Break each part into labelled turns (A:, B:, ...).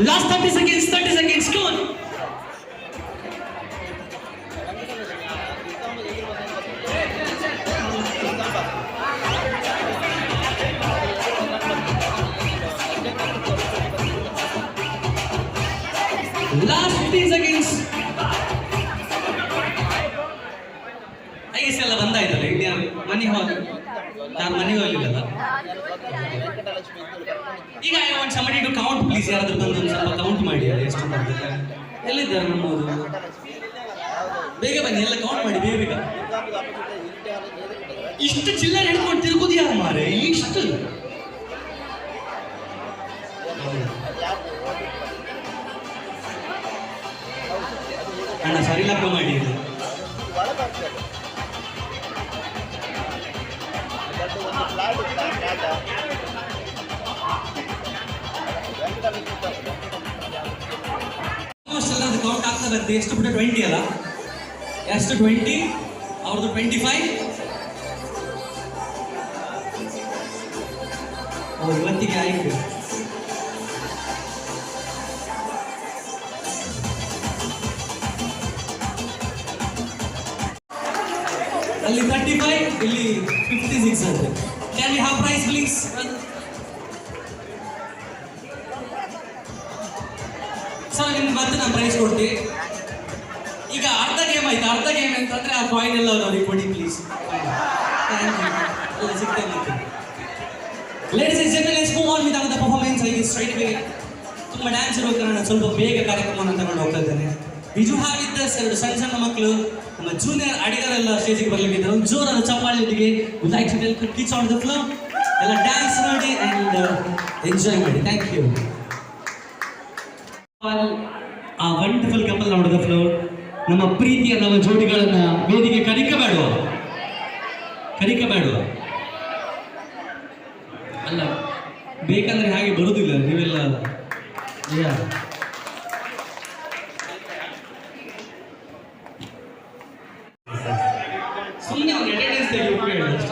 A: Last 30 seconds, 30 seconds, come on. Last 15 seconds. Ice ಎಲ್ಲ ಬಂದಾಯ್ತಲ್ಲ ಯಾರು ಮನೆ ಹೋಗಿ ನಾನು ಮನೆಗೆ ಹೋಗಲಿಲ್ಲ ಈಗ I want somebody to count please ಯಾರಾದ್ರೂ ಬಂದು ಸ್ವಲ್ಪ ಕೌಂಟ್ ಮಾಡಿ ಅಲ್ಲಿ ಎಷ್ಟು ಬರ್ತದೆ ಎಲ್ಲಿದ್ದಾರೆ ನಮ್ಮವರು? ಬೇಗ ಬನ್ನಿ, ಎಲ್ಲ ಕೌಂಟ್ ಮಾಡಿ, ಬೇಗ ಬೇಗ. ಇಷ್ಟು ಚಿಲ್ಲರೆ ಹಿಡ್ಕೊಂಡು ತಿರುಗುದು ಯಾರು ಮಾರೆ ಇಷ್ಟು. ಲಕ್ಕ ಮಾಡಿ ಇದು ಆಲ್ಮೋಸ್ಟ್ ಎಲ್ಲ ಅದು ಕೌಂಟ್ ಆಗ್ತಾ ಬರುತ್ತೆ ಎಷ್ಟು ಬಿಟ್ಟು ಟ್ವೆಂಟಿ ಅಲ್ಲ? ಎಷ್ಟು ಟ್ವೆಂಟಿ ಅವ್ರದ್ದು ಟ್ವೆಂಟಿ ಫೈವ್ ಅವ್ರು ಇವತ್ತಿಗೆ ಆಯ್ತು. ಸರ್, ನಿಮ್ಗೆ ಮತ್ತೆ ನಾನು ಪ್ರೈಸ್ ಕೊಡ್ತೀನಿ. ಈಗ ಅರ್ಧ ಗೇಮ್ ಆಯ್ತು, ಅರ್ಧ ಗೇಮ್ ಅಂತಂದ್ರೆ ಆ ಕಾಯಿನ್ ಎಲ್ಲ ಅವ್ರಿಗೆ ಕೊಡಿ ಪ್ಲೀಸ್ ಥ್ಯಾಂಕ್ ಯು ಎಲ್ಲ ಸಿಗ್ತಾ ಇತ್ತು ladies move on with the performance ಆಗಿ ಸ್ಟ್ರೈಟ್ ವೇ ತುಂಬ ಡ್ಯಾನ್ಸ್ ಇರೋಕೆ ಸ್ವಲ್ಪ ಬೇಗ ಕಾರ್ಯಕ್ರಮವನ್ನು ತಗೊಂಡು ಹೋಗ್ತಾ ಇದ್ದೇನೆ. ಬಿಜು ಹಾವಿದ್ದ ಎರಡು ಸಣ್ಣ ಸಣ್ಣ ಮಕ್ಕಳು, ನಮ್ಮ ಜೂನಿಯರ್ ಅಡಿಗರೆಲ್ಲ ಸ್ಟೇಜಿಗೆ ಬರ್ಲಿಕ್ಕಿದ್ದಾರೆ. ಒಂದು ಜೋರಾದ ಚಪ್ಪಾಳೆ would like welcome teach on the ಎಲ್ಲ ಡ್ಯಾನ್ಸ್ ಮಾಡಿ ಆ್ಯಂಡ್ ಎಂಜಾಯ್ ಮಾಡಿ. ಥ್ಯಾಂಕ್ ಯು ಆ ವಂಡರ್ಫುಲ್ ಕಪಲ್ ನೋಡಿದ ಫ್ಲೋರ್ ನಮ್ಮ ಪ್ರೀತಿಯ ನಮ್ಮ ಜೋಡಿಗಳನ್ನ ವೇದಿಕೆ ಕರಿಕಬೇಡುವ ಕರಿಕಬೇಡುವ ಅಲ್ಲ, ಬೇಕಂದ್ರೆ ಹಾಗೆ ಬರುವುದಿಲ್ಲ ನೀವೆಲ್ಲ ಸುಮ್ಮನೆ ಅವ್ನು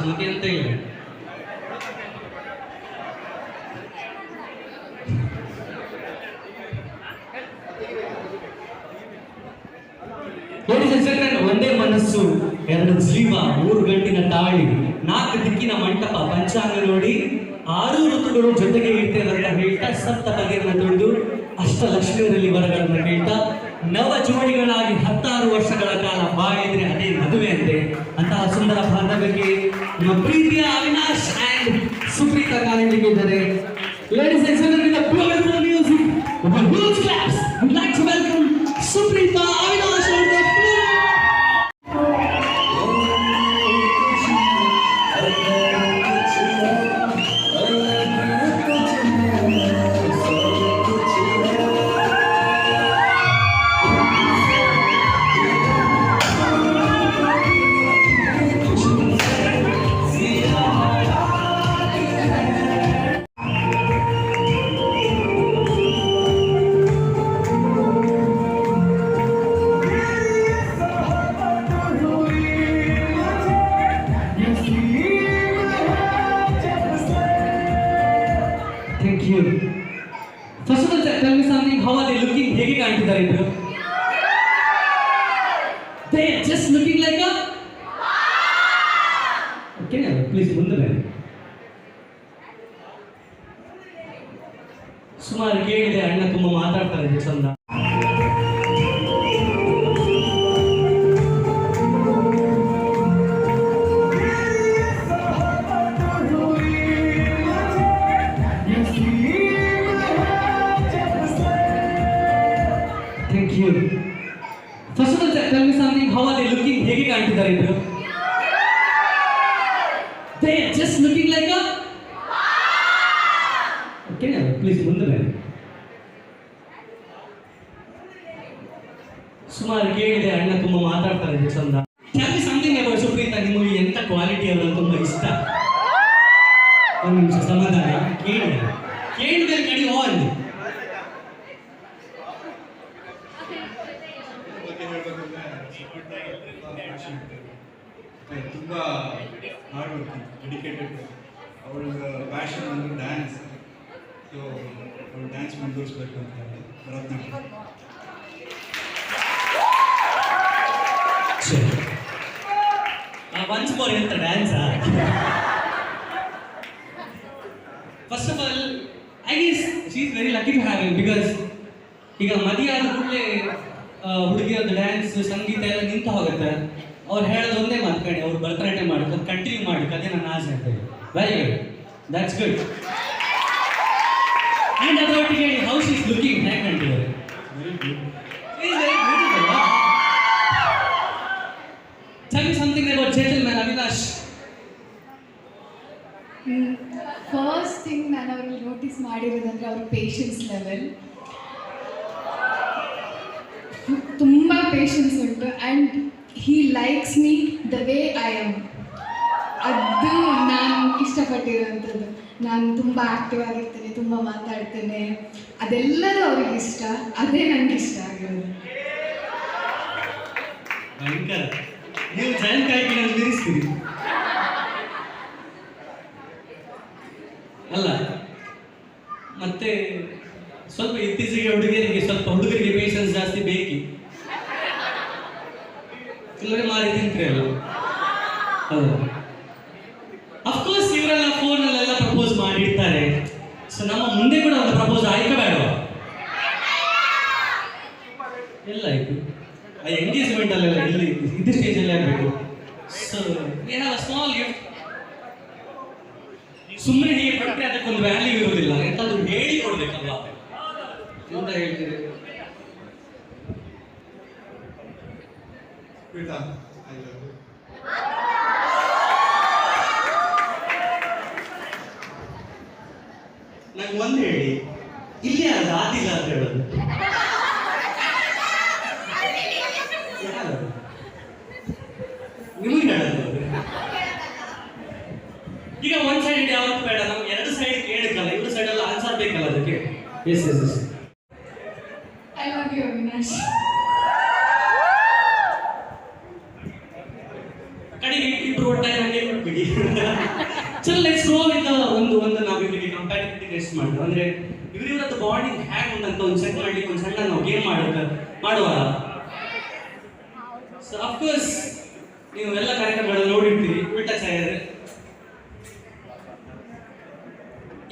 A: ಮತ್ತೆ ಅಂತ ಇಲ್ಲ ಲೇಡೀಸ್ ಅಂಡ್ ಜೆಂಟಲ್ಮೆನ್ ಒಂದೇ ಮನಸ್ಸು ಎರಡು ಜೀವ ಮೂರು ಗಂಟಿನ ತಾಳಿ ನಾಲ್ಕು ದಿಕ್ಕಿನ ಮಂಟಪ ಪಂಚಾಂಗ ನೋಡಿ ಆರು ಋತುಗಳು ಜೊತೆಗೆ ಇರ್ತೇವೆ ಅಂತ ಹೇಳ್ತಾ ಸಪ್ತ ಬಗೆಯನ್ನು ಅಷ್ಟ ಅಷ್ಟಲಕ್ಷ್ಮಿಯರಲ್ಲಿ ವರಗಳನ್ನು ಕೇಳ್ತಾ ನವ ಜೋಡಿಗಳಾಗಿ ಹತ್ತಾರು ವರ್ಷಗಳ ಕಾಲ ಬಾಯಿದ್ರೆ ಅದೇ ಮದುವೆ ಅಂತೆ. ಅಂತಹ ಸುಂದರ ಬಾಂಧವ್ಯಕ್ಕೆ ನಮ್ಮ ಪ್ರೀತಿಯ ಅವಿನಾಶ್ ಅಂಡ್ ಸುಪ್ರೀತಾ ಕಾಲೇಜಿಗೆ Thank you. First of all, tell me something. How are they looking? ಹೇಗೆ ಕಾಣ್ತಿದ್ದಾರೆ ಇಬ್ರು ಸುಮಾರು ಕೇಳಿದೆ ಅಣ್ಣ ತುಂಬಾ ಮಾತಾಡ್ತಾರೆ ಇದು ಚಂದ tell me something about Supreetha, ನಿಮಗೆ ಎಂತ ಕ್ವಾಲಿಟಿ ಅವರು ತುಂಬಾ ಇಷ್ಟ? ಒಂದು ನಿಮಿಷ, ಸಮಾಧಾನ. ಕೇಳಿದೆ. ಕೇಳಿದ್ರೆ ಕಡಿ ಹೋ ಅಂದೆ
B: ಬಗ್ಗೆ ಹೇಳ್ಬೇಕಂದ್ರೆ ತುಂಬ ಹಾರ್ಡ್ ವರ್ಕಿಂಗ್ ಡೆಡಿಕೇಟೆಡ್ ಅವಳ ಪ್ಯಾಷನ್ ಅಂದರೆ ಡ್ಯಾನ್ಸ್ ಸೊ ಅವಳು ಡ್ಯಾನ್ಸ್ ಮುಂದುವರಿಸ್ಬೇಕು ಅಂತ ಹೇಳಿ ಭರತನಾಟ್ಯ
A: ಒನ್ಸ್ ಮೋರ್ ಎಂತ dance first of all I guess she is very lucky to have you because ಈಗ ಮದುವೆ ಆದ ಕೂಡಲೇ ಹುಡುಗಿಯದ್ದು ಡ್ಯಾನ್ಸ್ ಸಂಗೀತ ಎಲ್ಲ ನಿಂತು ಹೋಗುತ್ತೆ. ಅವ್ರು ಹೇಳೋದು ಒಂದೇ ಮಾತು ಕಣೆ, ಅವ್ರು ಭರತನಾಟ್ಯ ಮಾಡೋದು ಕಂಟಿನ್ಯೂ ಮಾಡಬೇಕು, ಅದೇ ನನ್ನ ಆಸೆ ಅಂತ very good that's good and ಅದರೊಟ್ಟಿಗೆ ಹೌಸ್ ಈಸ್ ಲುಕಿಂಗ್ ಹೇಗೆ ಕಂಡಿದ್ದಾರೆ?
B: ವೆರಿ ಗುಡ್
C: ಅವ್ರಲ್ಲಿ ನೋಟಿಸ್ ಮಾಡಿರೋದಂದ್ರೆ ಅವ್ರ ಪೇಷನ್ಸ್ ಲೆವೆಲ್ ತುಂಬ ಪೇಷನ್ಸ್ ಉಂಟು and he likes me the way I am ಅದು ನಾನು ಇಷ್ಟಪಟ್ಟಿರೋವಂಥದ್ದು. ನಾನು ತುಂಬ ಆ್ಯಕ್ಟಿವ್ ಆಗಿರ್ತೇನೆ, ತುಂಬ ಮಾತಾಡ್ತೇನೆ. ಅದೆಲ್ಲದೂ ಅವ್ರಿಗೆ ಇಷ್ಟ, ಅದೇ ನನಗೆ ಇಷ್ಟ ಆಗಿರೋದು.
A: ಅಲ್ಲ ಮತ್ತೆ ಸ್ವಲ್ಪ ಇತ್ತೀಚೆಗೆ ಹುಡುಗಿಯರಿಗೆ, ಸ್ವಲ್ಪ ಹುಡುಗರಿಗೆ ಪೇಷನ್ಸ್ ಜಾಸ್ತಿ ಬೇಕಿ. ಇಲ್ಲವೇ ಮಾರಿ ತಿಂತ್ರಿ ಅಲ್ಲ ಅಫ್ಕೋರ್ಸ್ ಇವರೆಲ್ಲ ಫೋನಲ್ಲೆಲ್ಲ ಪ್ರಪೋಸ್ ಮಾಡಿರ್ತಾರೆ. ಸೊ ನಮ್ಮ ಮುಂದೆ ಕೂಡ ಒಂದು ಪ್ರಪೋಸ್ ಆಯ್ಕೆ ಬೇಡವಾ ಎಲ್ಲ ಆಯ್ತು ಆ ಎಂಗೇಜ್ಮೆಂಟ್ ಅಲ್ಲೆಲ್ಲ ಇಲ್ಲಿ ಇದು ಸ್ಟೇಜಲ್ಲಿ ಆಗಬೇಕು so we have a small gift ಸುಮ್ಮನೆ ಹೀಗೆ ಕೊಟ್ಟರೆ ಅದಕ್ಕೊಂದು ವ್ಯಾಲ್ಯೂ ಇರೋದಿಲ್ಲ ಎಂತಾದ್ರೂ ಹೇಳಿ ಎಂತ ಹೇಳ್ತೀರಿ?
B: ಐ ಲವ್ ಯು
A: ನಂಗೆ ಒಂದು ಹೇಳಿ, ಇಲ್ಲಿ ಅದು ಆದಿಲ್ಲ ಅಂತ ಹೇಳೋದು? ನಿಮಗೆ ಹೇಳೋದು. ಈಗ ಒಂದು ಸೈಡ್ ಯಾವತ್ತು ಬೇಡ, ನಮ್ಗೆ ಎರಡು ಸೈಡ್ ಕೇಳಕ್ಕಲ್ಲ ಇವ್ರ ಸೈಡ್ ಎಲ್ಲ ಆನ್ಸರ್ ಬೇಕಲ್ಲ ಅದಕ್ಕೆ. Yes yes yes
C: I love you Avinash
A: ಕಡೆಗೆ ಇಬ್ರು ಒಟ್ಟಾಗಿ ಹಂಗೆ ಮಾಡ್ಬಿಡಿ. ಚಲ್ ಲೆಟ್ಸ್ ಗೋ ವಿತ್ ಒಂದು ಒಂದು ನಾವು ಇವರಿಗೆ ಕಂಪ್ಯಾರಿಟಿವ್ ಟೆಸ್ಟ್ ಮಾಡೋದು ಅಂದ್ರೆ ಇವರಿವರದ್ದು ಬಾಂಡಿಂಗ್ ಹ್ಯಾಂಗ್ ಉಂಟಂತ ಒಂದು ಚೆಕ್ ಮಾಡ್ಲಿಕ್ಕೆ ಒಂದು ಸಣ್ಣ ನಾವು ಗೇಮ್ ಮಾಡೋದು ಮಾಡುವ. ಸೊ ಅಫ್ಕೋರ್ಸ್ ನೀವು ಎಲ್ಲ ಕಾರ್ಯಕ್ರಮಗಳನ್ನು ನೋಡಿರ್ತೀರಿ. ಉಲ್ಟಾ ಚಾಯರ್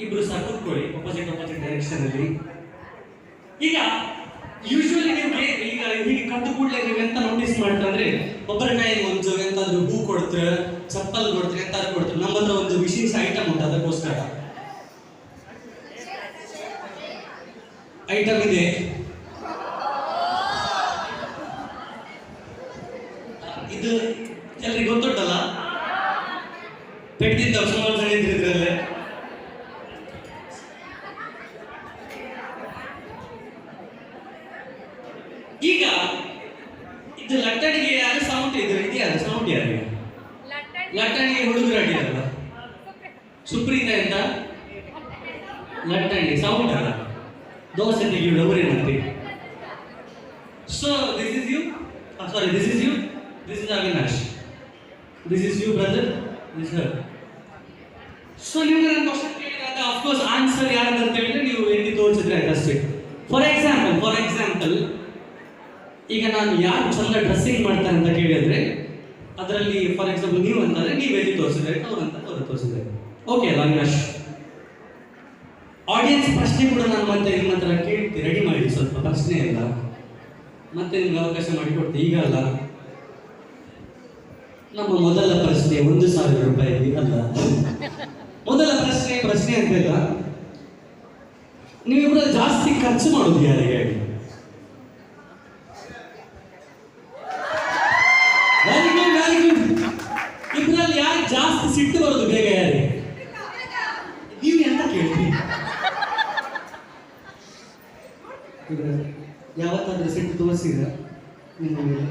A: ಇಬ್ರು ಸಹ ಕೂತ್ಕೊಳ್ಳಿ ಅಪೋಸಿಟ್ ಅಪೋಸಿಟ್ ಡೈರೆಕ್ಷನ್ ಅಲ್ಲಿ. ಈಗ ಯೂಶುವಲಿ ನಿಮ್ಗೆ ಈಗ ಹೀಗೆ ಕಂದು ಕೂಡಲೇ ನೀವು ಎಂತ ನೋಟಿಸ್ ಮಾಡ್ತಂದ್ರೆ ಒಬ್ಬರ ಒಂದು ಎಂತಾದ್ರೂ ಹೂ ಕೊಡ್ತಾರೆ, ಚಪ್ಪಲ್ ಕೊಡ್ತಾರೆ, ಎಂತಾದ್ರೂ ಕೊಡ್ತಾರೆ, ನಮ್ಮ ಹತ್ರ ಒಂದು ವಿಶೇಷ ಐಟಮ್ ಉಂಟು ಅದಕ್ಕೋಸ್ಕರ. ಐಟಮ್ ಇದೆ. ಇದು ಎಲ್ರಿಗೆ ಗೊತ್ತುಂಟಲ್ಲ? ಪೆಟ್ಟಿದ್ದ ಸುಮಾರು ಜನ ಇದ್ರಿದ್ರಲ್ಲೇ ಈಗ ಇದು ಲಟ್ಟಣಿಗೆ ಯಾರು ಸೌಂಡ್ ಇದ್ರು ಇದೆಯಾ ಸೌಂಡ್ ಯಾರಿಗೆ ಲಟ್ಟಣಿಗೆ ಹುಡುಗರು ಅಡಿಯಲ್ಲ ಸುಪ್ರೀತ ಎಂತ ಲಟ್ಟಣಿ ಸೌಂಡ್ ಅಲ್ಲ dosa dowry ಅವರೇನಂತೆ? So this is you sorry this is you this is Avinash this is you brother this her so ನೀವು ನನ್ನ ಕ್ವಶನ್ ಕೇಳಿದಾಗ ಅಫ್ಕೋರ್ಸ್ ಆನ್ಸರ್ ಯಾರಂತ ಹೇಳಿದ್ರೆ ನೀವು ಎಲ್ಲಿ ತೋರಿಸಿದ್ರೆ ಅಷ್ಟೇ. ಫಾರ್ ಎಕ್ಸಾಂಪಲ್ ಫಾರ್ ಎಕ್ಸಾಂಪಲ್ ಈಗ ನಾನು ಯಾರು ಚಂದ ಡ್ರೆಸ್ಸಿಂಗ್ ಮಾಡ್ತಾರೆ ಅಂತ ಕೇಳಿದ್ರೆ, ಅದರಲ್ಲಿ ಫಾರ್ ಎಕ್ಸಾಂಪಲ್ ನೀವು ಅಂತಂದ್ರೆ ನೀವು ಎಲ್ಲಿ ತೋರಿಸಿದ್ರೆ ಅವ್ರು ಅಂತ ಅವ್ರು ತೋರಿಸಿದ್ರೆ ಓಕೆ ಅಲ್ಲ ಅವಿನಾಶ್ ಆಡಿಯನ್ಸ್ ಪ್ರಶ್ನೆ ಕೂಡ ನಾನು ಮತ್ತೆ ನಿಮ್ಮ ಹತ್ರ ಕೇಳ್ತೀನಿ. ರೆಡಿ ಮಾಡಿ, ಸ್ವಲ್ಪ ಪ್ರಶ್ನೆ ಇಲ್ಲ ಮತ್ತೆ ನಿಮ್ಗೆ ಅವಕಾಶ ಮಾಡಿಕೊಡ್ತೀನಿ. ಈಗ ಅಲ್ಲ. ನಮ್ಮ ಮೊದಲ ಪ್ರಶ್ನೆ ಒಂದು ಸಾವಿರ ರೂಪಾಯಿ ಅಲ್ಲ. ಮೊದಲ ಪ್ರಶ್ನೆ ಪ್ರಶ್ನೆ ನೀವು ನೀವಿಬ್ರು ಜಾಸ್ತಿ ಖರ್ಚು ಮಾಡೋದು ಯಾರಿಗೆ ಹೇಳಿ ವೆರಿ ಗುಡ್ ವೆರಿ ಗುಡ್ ಇಬ್ರಲ್ಲಿ ಯಾರು ಜಾಸ್ತಿ ಸಿಟ್ಟು ಬರೋದು ಬೇಗ ಯಾರಿಗೆ ನೀವು ಎಂತ ಕೇಳ್ತೀರಿ ಈಗ ತೋರಿಸಿದ್ರ ನಿಮ್ಮ ಮೇಲೆ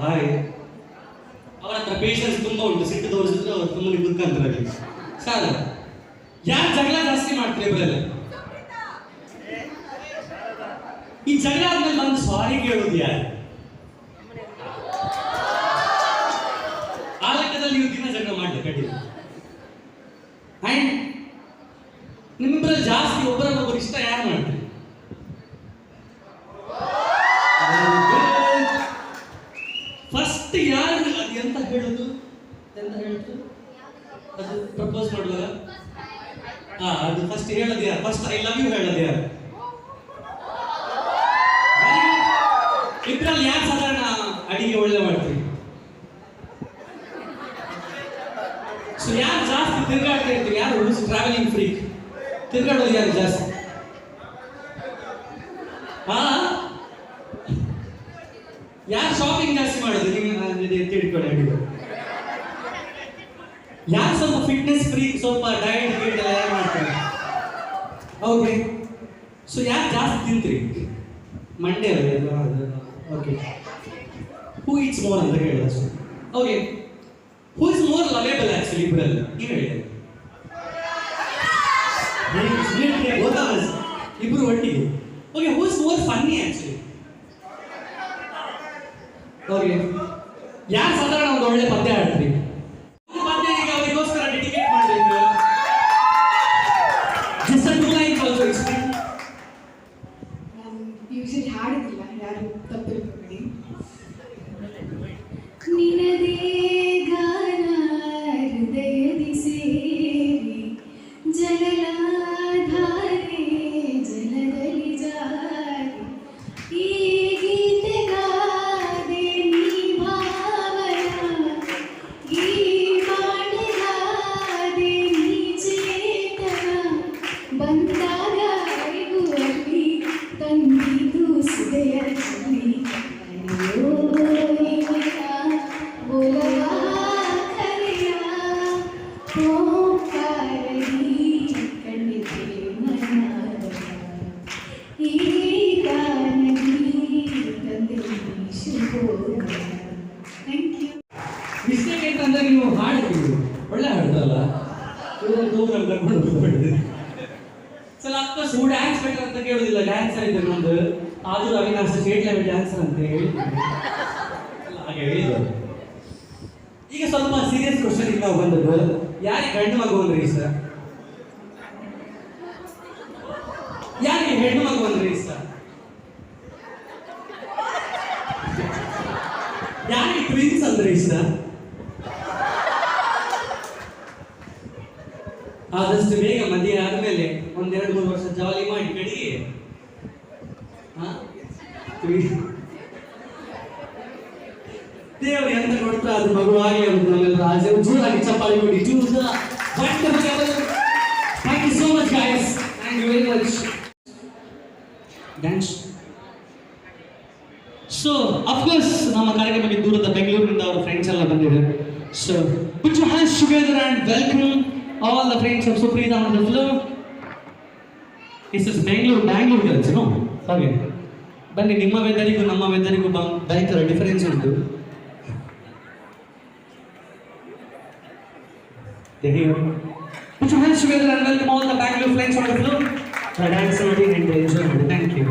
A: ಹಾಗೆ. ಅವರ ಹತ್ರ ಪೇಷನ್ಸ್ ತುಂಬಾ ಉಂಟು. ಸಿಟ್ಟು ತೋರಿಸಿದ್ರೆ ಅವ್ರು ತುಂಬಾ ಕುತ್ಕೊಂತಾರೆ ಸಾಲ ಯಾರು ಜಗಳ ಜಾಸ್ತಿ ಮಾಡ್ತೀರಿ ಇವರೆಲ್ಲ ಈ ಜಗಳ ಆದ್ಮೇಲೆ ಬಂದು ಸಾರಿ ಕೇಳೋದು ಯಾರು? ಆ ಲೆಕ್ಕದಲ್ಲಿ ನೀವು ದಿನ ಜಗಳ ಮಾಡ್ಲಿ ಕಡಿಮೆ ಅಂಡ್ ನಿಮ್ಮಿಬ್ಬರಲ್ಲಿ ಜಾಸ್ತಿ ಒಬ್ಬರನ್ನೊಬ್ಬರು ಇಷ್ಟ ಯಾರು ಮಾಡ್ತೀರಿ? ಫಸ್ಟ್ ಯಾರು ಅದು ಎಂತ ಹೇಳೋದು? ಎಂತ ಹೇಳುದು? ಅದು ಪ್ರಪೋಸ್ ಮಾಡುವಾಗ? ಹಾ ಅದು ಫಸ್ಟ್ ಹೇಳೋದು ಯಾರು? ಫಸ್ಟ್ ಐ ಲವ್ ಯು ಹೇಳೋದು ಯಾರು? ಇಬ್ಬರಲ್ಲಿ ಯಾರು ಸಾಧಾರಣ ಅಡಿಗೆ ಒಳ್ಳೆ ಮಾಡ್ತೀವಿ ಸೊ ಯಾರು ಜಾಸ್ತಿ ತಿರುಗಾಡ್ತಾ ಇರ್ತೀವಿ ಯಾರು ಟ್ರಾವೆಲಿಂಗ್ ಫ್ರೀ ತಿರುಗಾಡೋದು ಯಾರು ಜಾಸ್ತಿ? ಹಾ ಯಾರು ಶಾಪಿಂಗ್ ಜಾಸ್ತಿ ಮಾಡೋದು? ನೀವು ತಿಳ್ಕೊಳ್ಳಿ ಯಾರು ಸ್ವಲ್ಪ ಫಿಟ್ನೆಸ್ ಫ್ರೀ ಸ್ವಲ್ಪ ಡಯಟ್ ಗೀಟ್ ಎಲ್ಲ ಯಾರು ಮಾಡ್ತಾರೆ? ಓಕೆ ಸೊ ಯಾರು ಜಾಸ್ತಿ ತಿಂತೀರಿ? Monday okay who it's more ಅಂತ ಹೇಳಿದ so okay who is more lovable actually ಇಬ್ಬರಲ್ಲಿ ನೀವು ಹೇಳಿ ಇಬ್ರು ಒಟ್ಟಿಗೆ okay who is more funny actually okay ಯಾರು ಸಾಧಾರಣ ಒಂದು ಒಳ್ಳೆ ಪದ್ಯ ಆಡ್ತೀರಿ ಆದರೂ ನಾನು ಸ್ಟೇಟ್ ಲೆವೆಲ್ ಡ್ಯಾನ್ಸರ್ ಅಂತ ಹೇಳಿ. ಹಾಗೆ ಹೇಳಿದ್ರು ಈಗ ಸ್ವಲ್ಪ ಸೀರಿಯಸ್ ಕ್ವಶನ್ ಈಗ ನಾವು ಬಂದದ್ದು. ಯಾರಿಗೆ ಗಂಡು ಮಗು ಅಂದ್ರಿ ಸರ್? ಯಾರಿಗೆ ಹೆಣ್ಣು ಮಗು ಅಂದ್ರಿ ಸರ್? ಯಾರಿಗೆ ಟ್ವಿನ್ಸ್ ಅಂದ್ರೆ ಸರ್? ಆದಷ್ಟು ಬೇಗ ಮದುವೆ ಆದ್ಮೇಲೆ ಒಂದೆರಡು ಮೂರು ವರ್ಷ ಜಾಲಿ ಮಾಡಿ ಕಡೆಗೆ ಹಾ? twins. ದೇವರು ಎಂತ ಕೊಡ್ತಾ ಅದು ಮಗು ಆಗಲಿ ಅಂತ ನಮ್ಮೆಲ್ಲರ ಆಸೆ ಜೋರಾಗಿ ಚಪ್ಪಾಳಿ ಕೊಡಿ. Choose thank you so much guys thank you very much dance so of course ನಮ್ಮ ಕಾರ್ಯಕ್ರಮಕ್ಕೆ ದೂರದ ಬೆಂಗಳೂರಿನಿಂದ ಅವರ ಫ್ರೆಂಡ್ಸ್ ಎಲ್ಲ ಬಂದಿದ್ದಾರೆ. So put your hands together and welcome all the friends of Suprita on the floor. This is Bangalore, Bangalore girls, no? ಹಾಗೆ ಬನ್ನಿ ನಿಮ್ಮ ವೆದರಿಗೂ ನಮ್ಮ ವೆದರಿಗೂ ಭಯಂಕರ ಡಿಫರೆನ್ಸ್ ಉಂಟು They hear. Put your hands together and welcome all the Bangalore friends on the floor. The dance ನೋಡಿ and enjoy ಮಾಡಿ. Thank you.